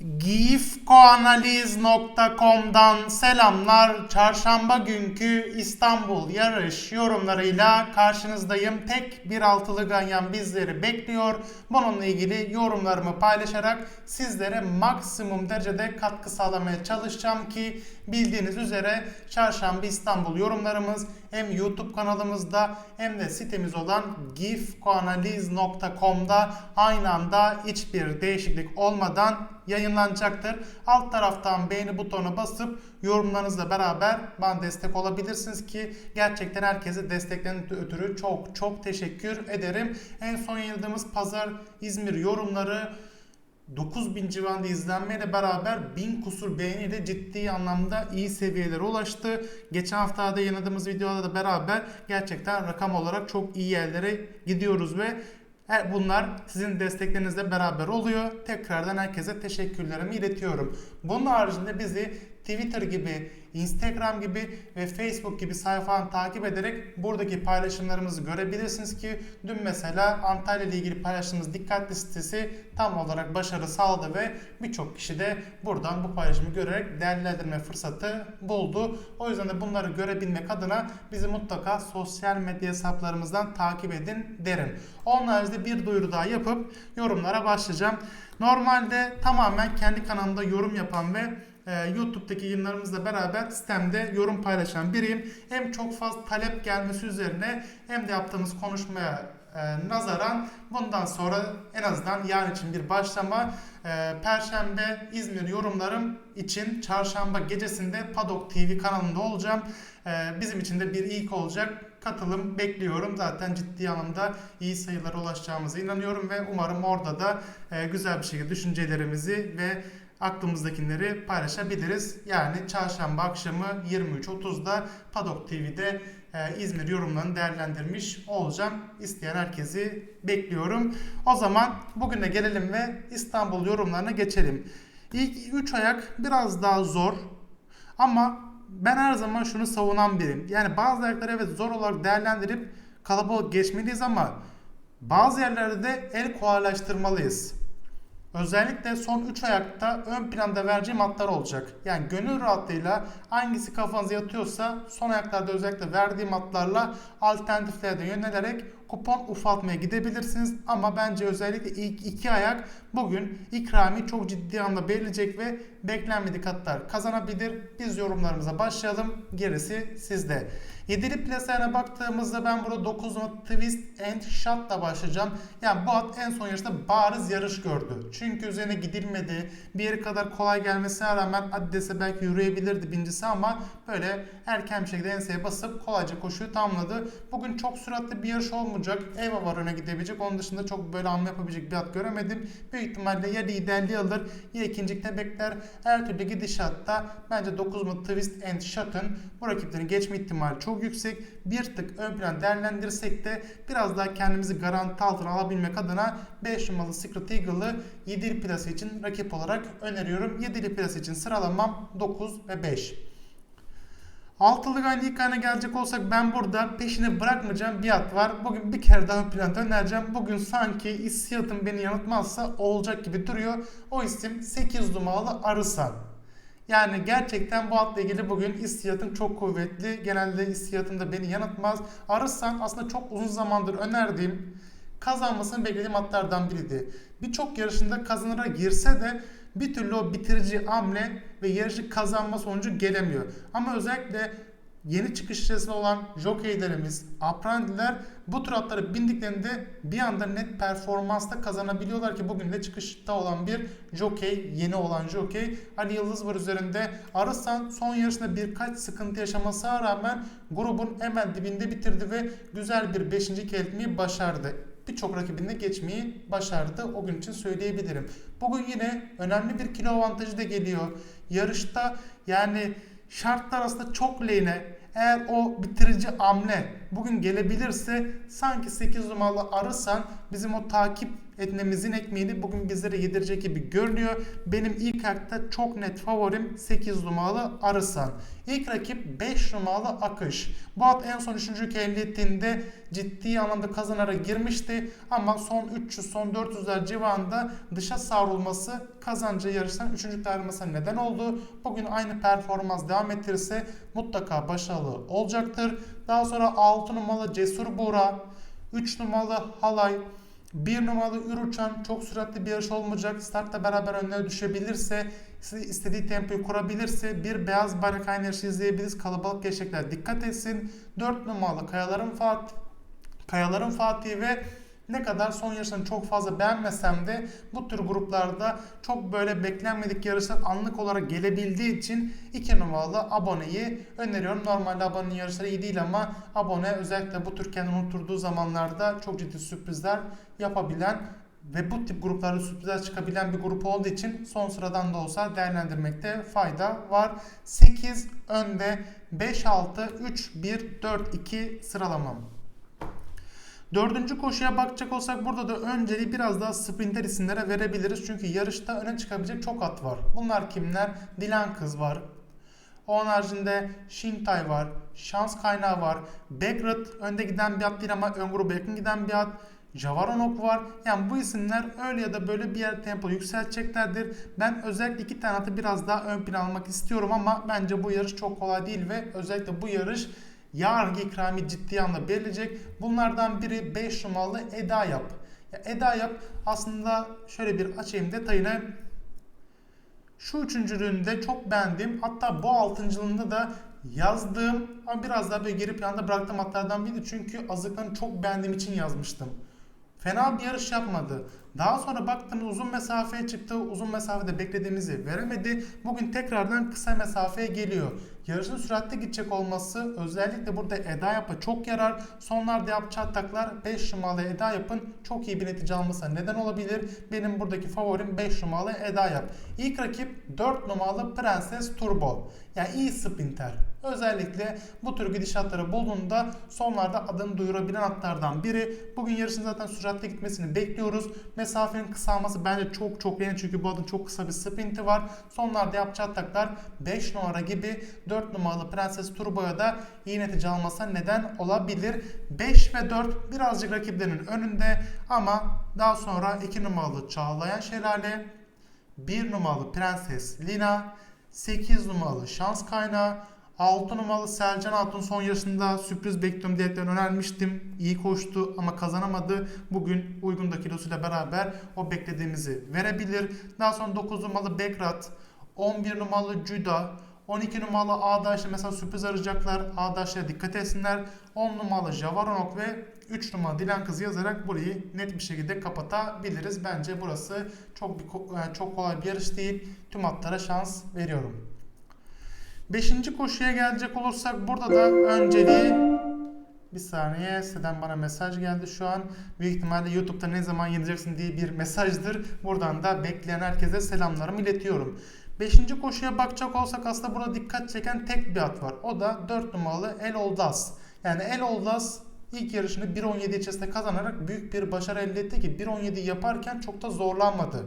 give gifkoanaliz.com'dan selamlar. Çarşamba günkü İstanbul yarış yorumlarıyla karşınızdayım. Tek bir altılı ganyan bizleri bekliyor. Bununla ilgili yorumlarımı paylaşarak sizlere maksimum derecede katkı sağlamaya çalışacağım ki bildiğiniz üzere Çarşamba İstanbul yorumlarımız hem YouTube kanalımızda hem de sitemiz olan gifkoanaliz.com'da aynı anda hiçbir değişiklik olmadan yayınlanacaktır. Alt taraftan beğeni butonuna basıp yorumlarınızla beraber bana destek olabilirsiniz ki gerçekten herkese desteklerinin ötürü çok çok teşekkür ederim. En son yayınladığımız pazar İzmir yorumları 9000 civarında izlenmeyle beraber 1000 kusur beğeniyle ciddi anlamda iyi seviyelere ulaştı. Geçen haftada yayınladığımız videoda da beraber gerçekten rakam olarak çok iyi yerlere gidiyoruz ve Bunlar sizin desteklerinizle beraber oluyor. Tekrardan herkese teşekkürlerimi iletiyorum. Bunun haricinde bizi Twitter gibi, Instagram gibi ve Facebook gibi sayfadan takip ederek buradaki paylaşımlarımızı görebilirsiniz ki dün mesela Antalya ile ilgili paylaştığımız dikkat listesi tam olarak başarı sağladı ve birçok kişi de buradan bu paylaşımı görerek değerlendirme fırsatı buldu. O yüzden de bunları görebilmek adına bizi mutlaka sosyal medya hesaplarımızdan takip edin derim. Onun haricinde bir duyuru daha yapıp yorumlara başlayacağım. Normalde tamamen kendi kanalımda yorum yapan ve YouTube'daki yayınlarımızla beraber sitemde yorum paylaşan biriyim. Hem çok fazla talep gelmesi üzerine hem de yaptığımız konuşmaya e, nazaran bundan sonra en azından yarın için bir başlama e, Perşembe İzmir yorumlarım için çarşamba gecesinde Padok TV kanalında olacağım. E, bizim için de bir ilk olacak. Katılım bekliyorum. Zaten ciddi anlamda iyi sayılara ulaşacağımıza inanıyorum ve umarım orada da e, güzel bir şekilde düşüncelerimizi ve aklımızdakileri paylaşabiliriz. Yani çarşamba akşamı 23.30'da Padok TV'de e, İzmir yorumlarını değerlendirmiş olacağım. İsteyen herkesi bekliyorum. O zaman bugüne gelelim ve İstanbul yorumlarına geçelim. İlk 3 ayak biraz daha zor ama ben her zaman şunu savunan biriyim. Yani bazı ayakları evet zor olarak değerlendirip kalabalık geçmeliyiz ama bazı yerlerde de el kolaylaştırmalıyız. Özellikle son 3 ayakta ön planda vereceğim atlar olacak. Yani gönül rahatlığıyla hangisi kafanıza yatıyorsa son ayaklarda özellikle verdiğim atlarla alternatiflere de yönelerek kupon ufaltmaya gidebilirsiniz. Ama bence özellikle ilk iki ayak bugün ikrami çok ciddi anlamda belirleyecek ve beklenmedik atlar kazanabilir. Biz yorumlarımıza başlayalım. Gerisi sizde. Yedili plasayana baktığımızda ben burada 9 not twist and shot'la başlayacağım. Yani bu at en son yarışta bariz yarış gördü. Çünkü üzerine gidilmedi. Bir yere kadar kolay gelmesine rağmen Adides'e belki yürüyebilirdi birincisi ama böyle erken bir şekilde enseye basıp kolayca koşuyu tamamladı. Bugün çok süratli bir yarış olmayacak. Eva var öne gidebilecek. Onun dışında çok böyle hamle yapabilecek bir at göremedim. Büyük ihtimalle ya liderliği alır ya ikincilikte bekler. Her türlü gidişatta bence 9 mu twist and shot'ın bu rakiplerin geçme ihtimali çok yüksek. Bir tık ön plan değerlendirirsek de biraz daha kendimizi garanti altına alabilmek adına 5 numaralı Secret Eagle'ı 7'li plası için rakip olarak öneriyorum. 7'li plası için sıralamam 9 ve 5. Altılı gayrı ilk gelecek olsak ben burada peşini bırakmayacağım bir at var. Bugün bir kere daha ön planda önereceğim. Bugün sanki hissiyatım beni yanıltmazsa olacak gibi duruyor. O isim 8 numaralı Arısan. Yani gerçekten bu atla ilgili bugün hissiyatım çok kuvvetli. Genelde hissiyatım da beni yanıltmaz. Arısan aslında çok uzun zamandır önerdiğim, kazanmasını beklediğim atlardan biriydi. Birçok yarışında kazanıra girse de bir türlü o bitirici hamle ve yarışı kazanma sonucu gelemiyor. Ama özellikle yeni çıkış içerisinde olan jokeylerimiz, aprandiler bu tür atlara bindiklerinde bir anda net performansla kazanabiliyorlar ki bugün de çıkışta olan bir jokey, yeni olan jokey. Ali Yıldız var üzerinde. Arısan son yarışında birkaç sıkıntı yaşamasına rağmen grubun hemen dibinde bitirdi ve güzel bir 5. etmeyi başardı birçok rakibinde geçmeyi başardı. O gün için söyleyebilirim. Bugün yine önemli bir kilo avantajı da geliyor. Yarışta yani şartlar aslında çok lehine. Eğer o bitirici hamle bugün gelebilirse sanki 8 numaralı Arısan bizim o takip etmemizin ekmeğini bugün bizlere yedirecek gibi görünüyor. Benim ilk hakta çok net favorim 8 numaralı Arısan. İlk rakip 5 numaralı Akış. Bu at en son 3. ehliyetinde ciddi anlamda kazanara girmişti ama son 300 son 400'ler civarında dışa savrulması kazancı yarıştan 3. ayrılmasına neden oldu. Bugün aynı performans devam ettirirse mutlaka başarılı olacaktır. Daha sonra 6 numaralı Cesur Buğra, 3 numaralı Halay, 1 numaralı Üruçan çok süratli bir yarış olmayacak. Startta beraber önüne düşebilirse, istediği tempoyu kurabilirse bir beyaz bayrak aynı yarışı izleyebiliriz. Kalabalık geçecekler. Dikkat etsin. 4 numaralı Kayaların Fatih, Kayaların Fatih ve ne kadar son yarışlarını çok fazla beğenmesem de bu tür gruplarda çok böyle beklenmedik yarışlar anlık olarak gelebildiği için 2 numaralı aboneyi öneriyorum. Normalde abonenin yarışları iyi değil ama abone özellikle bu tür kendini unutturduğu zamanlarda çok ciddi sürprizler yapabilen ve bu tip gruplarda sürprizler çıkabilen bir grup olduğu için son sıradan da olsa değerlendirmekte fayda var. 8 önde 5 6 3 1 4 2 sıralamam. Dördüncü koşuya bakacak olsak burada da önceliği biraz daha sprinter isimlere verebiliriz. Çünkü yarışta öne çıkabilecek çok at var. Bunlar kimler? Dilan Kız var. Onun haricinde Shintay var. Şans Kaynağı var. Begrat önde giden bir at değil ama ön gruba yakın giden bir at. Javaronok var. Yani bu isimler öyle ya da böyle bir yer tempo yükselteceklerdir. Ben özellikle iki tane atı biraz daha ön plan almak istiyorum ama bence bu yarış çok kolay değil ve özellikle bu yarış yarınki ikrami ciddi anlamda belirleyecek. Bunlardan biri 5 numaralı Eda Yap. Ya Eda Yap aslında şöyle bir açayım detayını. Şu üçüncülüğünde çok beğendim. Hatta bu altıncılığında da yazdığım ama biraz daha böyle geri planda bıraktığım hatlardan biriydi. Çünkü azıklarını çok beğendiğim için yazmıştım. Fena bir yarış yapmadı. Daha sonra baktım uzun mesafeye çıktı. Uzun mesafede beklediğimizi veremedi. Bugün tekrardan kısa mesafeye geliyor. Yarışın süratli gidecek olması özellikle burada Eda Yap'a çok yarar. Sonlarda yapacağı ataklar 5 numaralı Eda Yap'ın çok iyi bir netice almasına neden olabilir. Benim buradaki favorim 5 numaralı Eda Yap. İlk rakip 4 numaralı Prenses Turbo. Yani iyi sprinter. Özellikle bu tür gidişatları bulduğunda sonlarda adını duyurabilen atlardan biri. Bugün yarışın zaten süratli gitmesini bekliyoruz. Mesafenin kısalması bence çok çok önemli çünkü bu adın çok kısa bir sprinti var. Sonlarda yapacağı ataklar 5 numara gibi 4 numaralı Prenses Turbo'ya da iyi netice almasına neden olabilir. 5 ve 4 birazcık rakiplerinin önünde ama daha sonra 2 numaralı Çağlayan Şelale, 1 numaralı Prenses Lina, 8 numaralı Şans Kaynağı, 6 numaralı Selcan Hatun son yarışında sürpriz bekliyorum diyerekten önermiştim. İyi koştu ama kazanamadı. Bugün uygun da kilosuyla beraber o beklediğimizi verebilir. Daha sonra 9 numaralı Bekrat, 11 numaralı Cüda, 12 numaralı Ağdaş'la mesela sürpriz arayacaklar. Ağdaş'la dikkat etsinler. 10 numaralı Javaronok ve 3 numaralı Dilan Kızı yazarak burayı net bir şekilde kapatabiliriz. Bence burası çok bir, çok kolay bir yarış değil. Tüm atlara şans veriyorum. Beşinci koşuya gelecek olursak burada da önceliği bir saniye siteden bana mesaj geldi şu an. Büyük ihtimalle YouTube'da ne zaman yeneceksin diye bir mesajdır. Buradan da bekleyen herkese selamlarımı iletiyorum. Beşinci koşuya bakacak olsak aslında burada dikkat çeken tek bir at var. O da 4 numaralı El Oldas. Yani El Oldas ilk yarışını 1.17 içerisinde kazanarak büyük bir başarı elde etti ki 1.17 yaparken çok da zorlanmadı.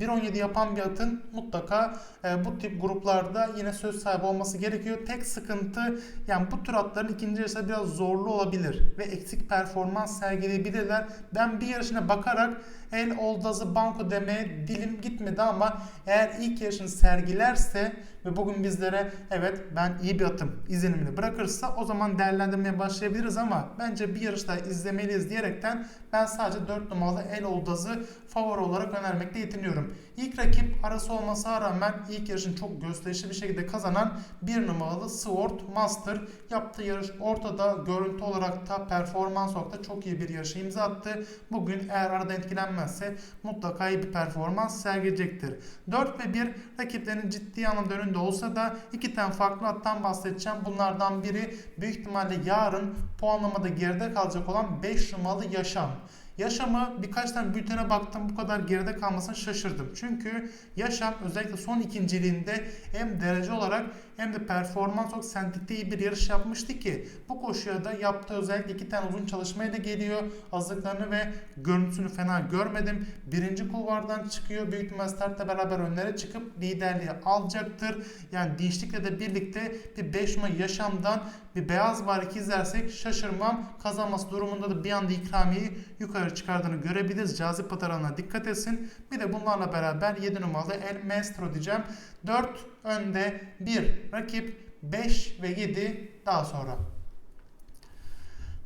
1.17 yapan bir atın mutlaka e, bu tip gruplarda yine söz sahibi olması gerekiyor. Tek sıkıntı yani bu tür atların ikinci yarışta biraz zorlu olabilir ve eksik performans sergileyebilirler. Ben bir yarışına bakarak El Oldaz'ı banko demeye dilim gitmedi ama eğer ilk yarışını sergilerse ve bugün bizlere evet ben iyi bir atım izlenimini bırakırsa o zaman değerlendirmeye başlayabiliriz ama bence bir yarışta izlemeliyiz diyerekten ben sadece 4 numaralı El Oldaz'ı favori olarak önermekte yetiniyorum. İlk rakip arası olmasına rağmen ilk yarışın çok gösterişli bir şekilde kazanan 1 numaralı Sword Master yaptığı yarış ortada görüntü olarak da performans olarak da çok iyi bir yarışı imza attı. Bugün eğer arada etkilenmezse mutlaka iyi bir performans sergileyecektir. 4 ve 1 rakiplerinin ciddi anlamda önünde olsa da iki tane farklı attan bahsedeceğim. Bunlardan biri büyük ihtimalle yarın puanlamada geride kalacak olan 5 numaralı Yaşam. Yaşamı birkaç tane bültene baktım bu kadar geride kalmasına şaşırdım. Çünkü Yaşam özellikle son ikinciliğinde hem derece olarak hem de performans olarak sentikte iyi bir yarış yapmıştı ki bu koşuya da yaptığı özellikle iki tane uzun çalışmaya da geliyor. Hazırlıklarını ve görüntüsünü fena görmedim. Birinci kulvardan çıkıyor. Büyük ihtimal startla beraber önlere çıkıp liderliği alacaktır. Yani dinçlikle de birlikte bir 5 numara yaşamdan bir beyaz barik izlersek şaşırmam. Kazanması durumunda da bir anda ikramiyeyi yukarı çıkardığını görebiliriz. Cazip pataranına dikkat etsin. Bir de bunlarla beraber 7 numaralı El Maestro diyeceğim. 4 önde 1 rakip 5 ve 7 daha sonra.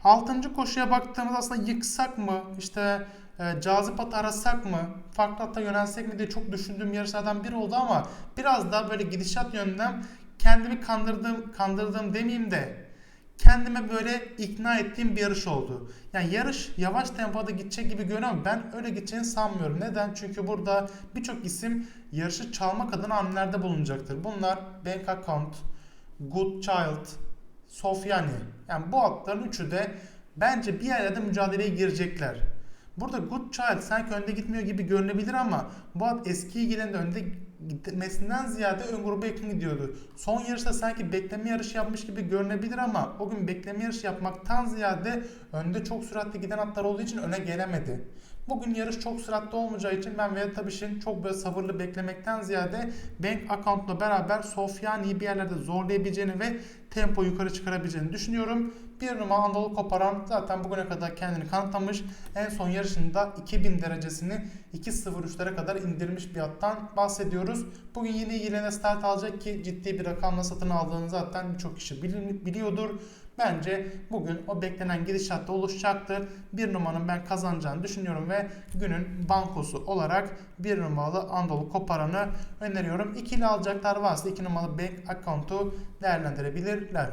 Altıncı koşuya baktığımız aslında yıksak mı, işte e, cazip at arasak mı, farklı hatta yönelsek mi diye çok düşündüğüm yarışlardan biri oldu ama biraz daha böyle gidişat yönünden kendimi kandırdığım, kandırdığım demeyeyim de kendime böyle ikna ettiğim bir yarış oldu. Yani yarış yavaş tempoda gidecek gibi görünüyor ben öyle gideceğini sanmıyorum. Neden? Çünkü burada birçok isim yarışı çalmak adına hamlelerde bulunacaktır. Bunlar Bank Account, Good Child, Sofyani. Yani bu atların üçü de bence bir yerlerde mücadeleye girecekler. Burada Good Child sanki önde gitmiyor gibi görünebilir ama bu at eski ilgilerinde önde gitmesinden ziyade ön gruba yakın gidiyordu. Son yarışta sanki bekleme yarışı yapmış gibi görünebilir ama o gün bekleme yarışı yapmaktan ziyade önde çok süratli giden atlar olduğu için öne gelemedi. Bugün yarış çok süratli olmayacağı için ben Vedat Abiş'in çok böyle sabırlı beklemekten ziyade Bank Account'la beraber Sofyani'yi bir yerlerde zorlayabileceğini ve tempo yukarı çıkarabileceğini düşünüyorum. Bir numara Anadolu Koparan zaten bugüne kadar kendini kanıtlamış. En son yarışında 2000 derecesini 2.03'lere kadar indirmiş bir attan bahsediyoruz. Bugün yine ilgilene start alacak ki ciddi bir rakamla satın aldığını zaten birçok kişi biliyordur. Bence bugün o beklenen gidişatta oluşacaktır. Bir numaranın ben kazanacağını düşünüyorum ve günün bankosu olarak bir numaralı Anadolu Koparan'ı öneriyorum. İkili alacaklar varsa iki numaralı bank account'u değerlendirebilirler.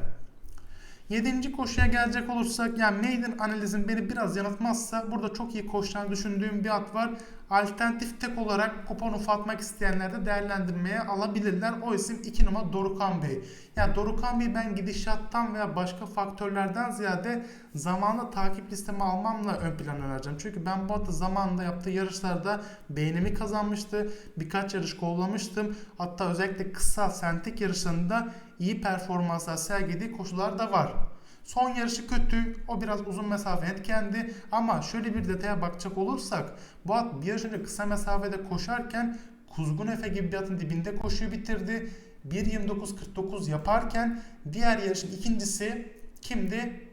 Yedinci koşuya gelecek olursak yani maiden analizim beni biraz yanıltmazsa burada çok iyi koşacağını düşündüğüm bir at var. Alternatif tek olarak kupon ufaltmak isteyenler de değerlendirmeye alabilirler. O isim 2 numara Dorukan Bey. Yani Dorukan Bey ben gidişattan veya başka faktörlerden ziyade zamanla takip listeme almamla ön plan önereceğim. Çünkü ben bu atı zamanında yaptığı yarışlarda beğenimi kazanmıştı. Birkaç yarış kollamıştım. Hatta özellikle kısa sentik yarışlarında iyi performanslar sergilediği koşular da var. Son yarışı kötü. O biraz uzun mesafe etkendi. Ama şöyle bir detaya bakacak olursak bu at bir yarış önce kısa mesafede koşarken Kuzgun Efe gibi bir atın dibinde koşuyu bitirdi. 1.29.49 yaparken diğer yarışın ikincisi kimdi?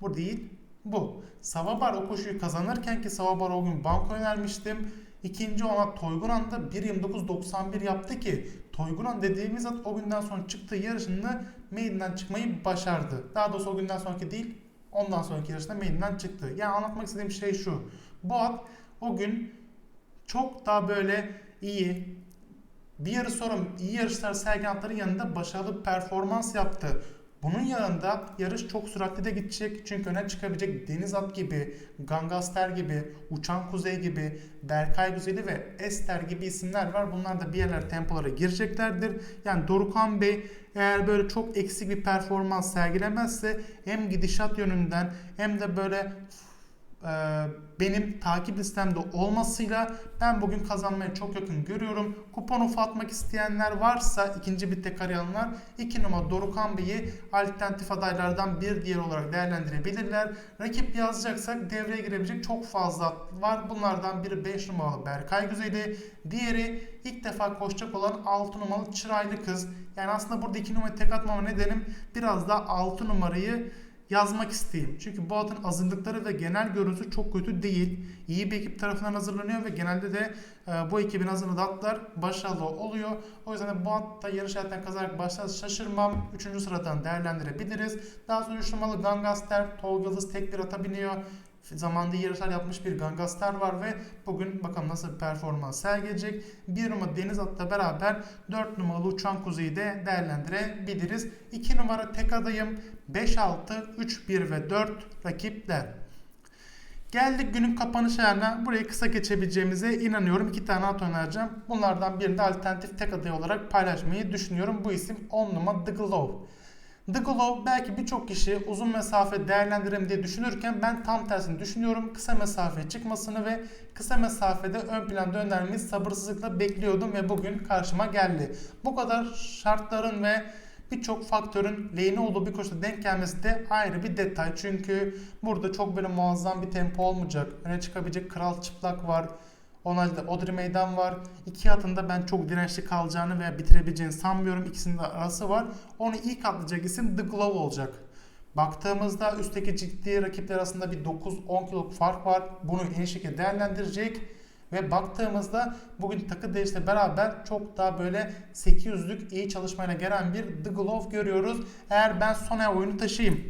Bu değil. Bu. Savabar o koşuyu kazanırken ki Savabar o gün banko önermiştim. İkinci ona Toygunan da 1.29.91 yaptı ki Toygunan dediğimiz at o günden sonra çıktığı yarışında maiden'den çıkmayı başardı. Daha doğrusu o günden sonraki değil ondan sonraki yarışta maiden'den çıktı. Yani anlatmak istediğim şey şu. Bu at o gün çok daha böyle iyi bir yarış sonra iyi yarışlar sergilen atların yanında başarılı performans yaptı. Bunun yanında yarış çok süratli de gidecek. Çünkü öne çıkabilecek Deniz At gibi, Gangaster gibi, Uçan Kuzey gibi, Berkay Güzeli ve Ester gibi isimler var. Bunlar da bir yerler tempolara gireceklerdir. Yani Dorukan Bey eğer böyle çok eksik bir performans sergilemezse hem gidişat yönünden hem de böyle benim takip listemde olmasıyla ben bugün kazanmaya çok yakın görüyorum. Kupon ufaltmak isteyenler varsa ikinci bir tek arayanlar 2 numara Dorukan Bey'i alternatif adaylardan bir diğer olarak değerlendirebilirler. Rakip yazacaksak devreye girebilecek çok fazla var. Bunlardan biri 5 numaralı Berkay Güzeli. Diğeri ilk defa koşacak olan 6 numaralı Çıraylı Kız. Yani aslında burada 2 numara tek atmama nedenim biraz da 6 numarayı yazmak isteyeyim. Çünkü bu atın hazırlıkları ve genel görüntüsü çok kötü değil. İyi bir ekip tarafından hazırlanıyor ve genelde de e, bu ekibin hazırladığı atlar başarılı oluyor. O yüzden de bu atta yarış hayattan kazanarak başlarsa şaşırmam. Üçüncü sıradan değerlendirebiliriz. Daha sonra 3 numaralı Gangaster, Tolga tek bir ata biniyor zamanda yarışlar yapmış bir Gangastar var ve bugün bakalım nasıl bir performans sergileyecek. Bir numara Deniz At'la beraber 4 numaralı Uçan Kuzu'yu de değerlendirebiliriz. 2 numara tek adayım 5, 6, 3, 1 ve 4 rakipler. Geldik günün kapanış ayarına. Burayı kısa geçebileceğimize inanıyorum. İki tane at önereceğim. Bunlardan birini de alternatif tek aday olarak paylaşmayı düşünüyorum. Bu isim 10 numara The Glow. The Glow belki birçok kişi uzun mesafe değerlendirelim diye düşünürken ben tam tersini düşünüyorum. Kısa mesafeye çıkmasını ve kısa mesafede ön planda önermeyi sabırsızlıkla bekliyordum ve bugün karşıma geldi. Bu kadar şartların ve birçok faktörün lehine olduğu bir koşuda denk gelmesi de ayrı bir detay. Çünkü burada çok böyle muazzam bir tempo olmayacak. Öne çıkabilecek kral çıplak var. Onayda Odri Meydan var. İki atında ben çok dirençli kalacağını veya bitirebileceğini sanmıyorum. İkisinin de arası var. Onu ilk atlayacak isim The Glove olacak. Baktığımızda üstteki ciddi rakipler arasında bir 9-10 kiloluk fark var. Bunu en şekilde değerlendirecek. Ve baktığımızda bugün takı değişle beraber çok daha böyle 800'lük iyi çalışmayla gelen bir The Glove görüyoruz. Eğer ben Sonya oyunu taşıyayım,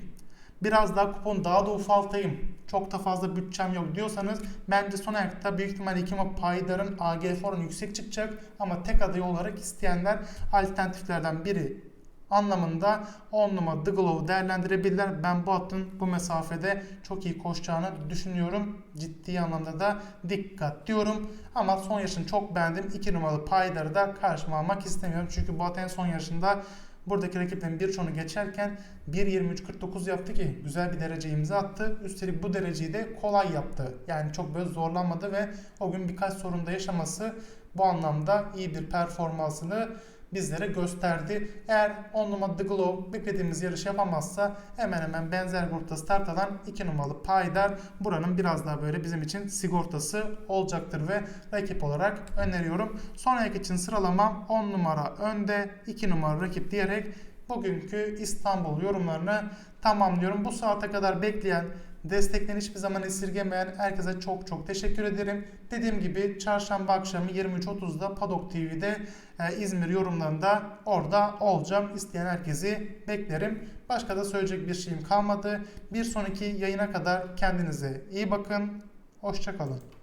biraz daha kupon daha da ufaltayım, çok da fazla bütçem yok diyorsanız bence son ayakta büyük ihtimalle Ikima Paydar'ın AGF oranı yüksek çıkacak ama tek aday olarak isteyenler alternatiflerden biri anlamında 10 numara The Glove değerlendirebilirler. Ben bu atın bu mesafede çok iyi koşacağını düşünüyorum. Ciddi anlamda da dikkat diyorum. Ama son yarışını çok beğendim. 2 numaralı Paydar'ı da karşıma almak istemiyorum. Çünkü bu at en son yarışında buradaki rakiplerin birçoğunu geçerken 1.23.49 yaptı ki güzel bir derece imza attı. Üstelik bu dereceyi de kolay yaptı. Yani çok böyle zorlanmadı ve o gün birkaç sorunda yaşaması bu anlamda iyi bir performansını bizlere gösterdi. Eğer 10 numaralı The Globe beklediğimiz yarış yapamazsa hemen hemen benzer grupta start alan 2 numaralı Paydar buranın biraz daha böyle bizim için sigortası olacaktır ve rakip olarak öneriyorum. Son ayak için sıralamam 10 numara önde 2 numara rakip diyerek bugünkü İstanbul yorumlarını tamamlıyorum. Bu saate kadar bekleyen Desteklerini hiçbir zaman esirgemeyen herkese çok çok teşekkür ederim. Dediğim gibi çarşamba akşamı 23.30'da Padok TV'de e, İzmir yorumlarında orada olacağım. İsteyen herkesi beklerim. Başka da söyleyecek bir şeyim kalmadı. Bir sonraki yayına kadar kendinize iyi bakın. Hoşçakalın.